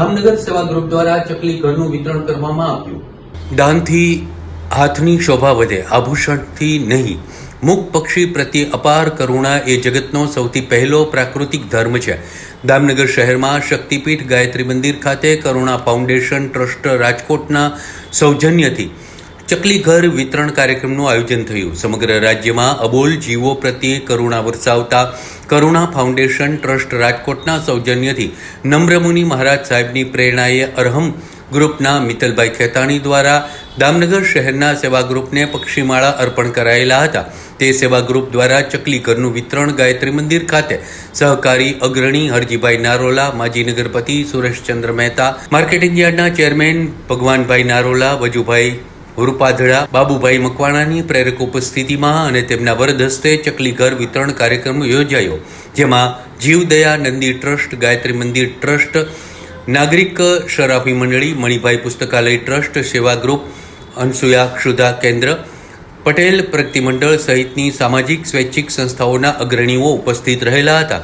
જામનગર સેવા ગ્રુપ દ્વારા ચકલી ઘરનું વિતરણ કરવામાં આવ્યું. દાનથી હાથની શોભા વધે, આભૂષણથી નહીં. મુક પક્ષી પ્રત્યે અપાર કરુણા એ જગતનો સૌથી પહેલો પ્રાકૃતિક ધર્મ છે. દામનગર શહેરમાં શક્તિપીઠ ગાયત્રી મંદિર ખાતે કરુણા ફાઉન્ડેશન ટ્રસ્ટ રાજકોટના સૌજન્યથી ચકલી ઘર વિતરણ કાર્યક્રમનું આયોજન થયું. સમગ્ર રાજ્યમાં અબોલ જીવો પ્રત્યે કરુણા વરસાવતા કરુણા ફાઉન્ડેશન ટ્રસ્ટ રાજકોટના સૌજન્યથી નમ્રમુનિ મહારાજ સાહેબની પ્રેરણાએ અરહમ ગ્રુપના મિત્તલભાઈ ખેતાણી દ્વારા દામનગર શહેરના સેવા ગ્રુપને પક્ષીમાળા અર્પણ કરાયેલા હતા. તે સેવા ગ્રુપ દ્વારા ચકલી ઘરનું વિતરણ ગાયત્રી મંદિર ખાતે સહકારી અગ્રણી હરજીભાઈ નારોલા, માજી નગરપતિ સુરેશચંદ્ર મહેતા, માર્કેટિંગ યાર્ડના ચેરમેન ભગવાનભાઈ નારોલા, વજુભાઈ રૂપાધડા બાબુભાઈ મકવાણાની પ્રેરક ઉપસ્થિતિમાં અને તેમના વરદ હસ્તે ચકલી ઘર વિતરણ કાર્યક્રમ યોજાયો, જેમાં જીવદયા નંદી ટ્રસ્ટ, ગાયત્રી મંદિર ટ્રસ્ટ, નાગરિક શરાફી મંડળી, મણિભાઈ પુસ્તકાલય ટ્રસ્ટ, સેવા ગ્રુપ, અનસુયા ક્ષુધા કેન્દ્ર, પટેલ પ્રગતિમંડળ સહિતની સામાજિક, સ્વૈચ્છિક સંસ્થાઓના અગ્રણીઓ ઉપસ્થિત રહેલા હતા.